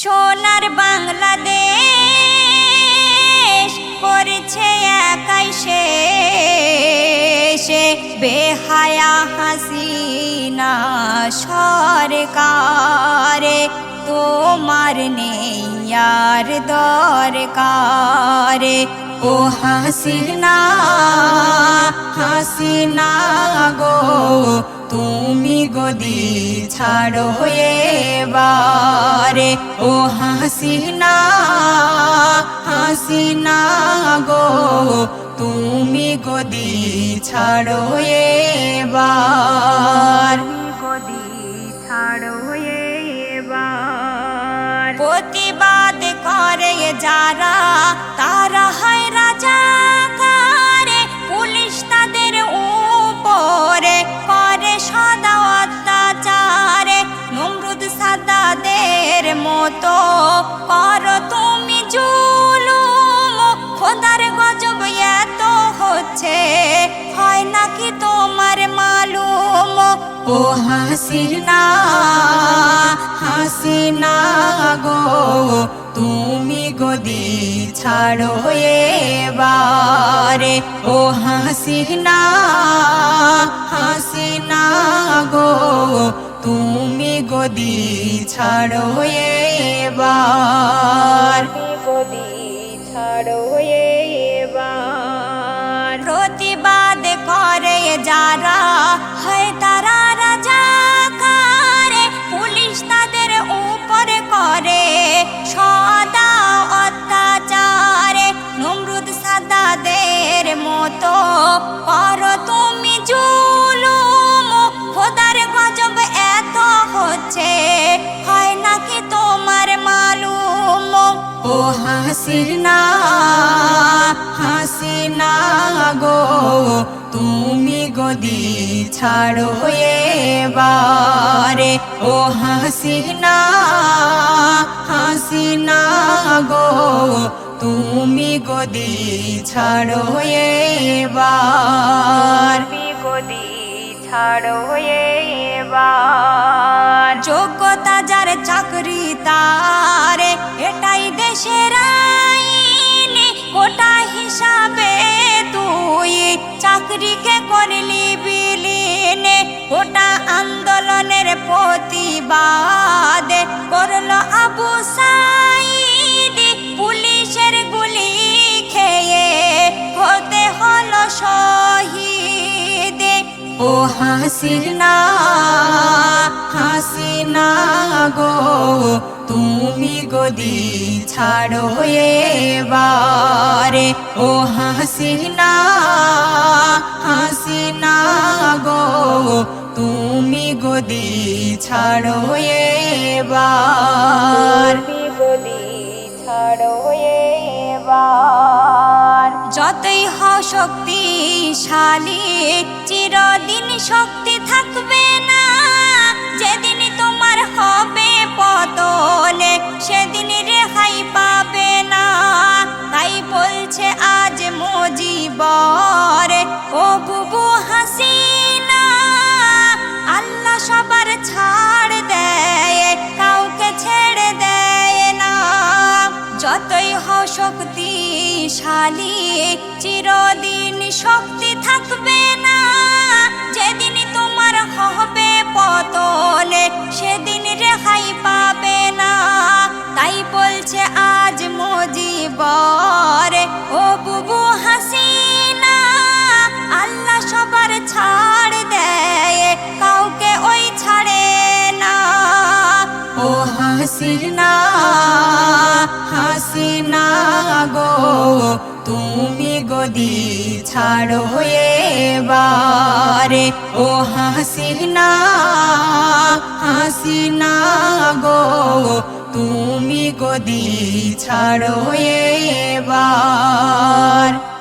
সোনার বাংলাদেশ করছে একাই শেষে। বেহায়া হাসিনা সরকারে, তোমার নেই আর দরকারে। ও হাসিনা হাসিনা গো তুমি গদি ছাড়ো এবারে। ও হাসিনা হাসিনা গো, তুমি গদি ছাড়ো এবার। গদি ছাড়ো এবার। প্রতিবাদ করে যারা, তারা মতো করো তুমি জুলুম। খোদার গজব এত হচ্ছে, হয় নাকি তোমার মালুম? ও হাসিনা হাসিনা গো, তুমি গদি ছাড়ো এবারে। ও হাসিনা হাসিনা গো, তুমি গদি ছাড়ো এবার। বিপদী ছাড়ো এবার। প্রতিবাদ করে যারা হয় হাসিনা হাসিনা গো তুমি গদি ছাড়ো এবারে। ও হাসিনা হাসিনা গো তুমি গদি ছাড়ো এবার। গদি ছাড়ো এবার। যোগ্যতা যার চাকরি তারে এটাই আইন কোটা হিসাবে তুই চাকরিকে করলি বিলীনে। কোটা আন্দোলনের প্রতিবাদ করল আবু সাইদ পুলিশের গুলি খেয়ে হতে হলো শহীদ। ও হাসিনা হাসিনা গো তুমি গদি ছাড়ো এবারে। ও হাসিনা হাসিনা গো তুমি গদি ছাড়ো এবার। গদি ছাড়ো এবার। যতই হ শক্তিশালী চিরদিন শক্তি থাকবে না। যেদিন যতই হ শক্তিশালী, চিরদিন শক্তি থাকবে না। যেদিন তোমার হবে পতলে সেদিন রেহাই পাবে না। তাই বলছে আজ মজিবর, ও বুবু হাসিনা, আল্লাহ সবার ছাড় দেয়, কাউকে ওই ছাড়ে না। ও হাসিনা গদি ছাড়ো এবারে। ও হাসিনা হাসিনা গো। তুমি গদি ছাড়ো এবার।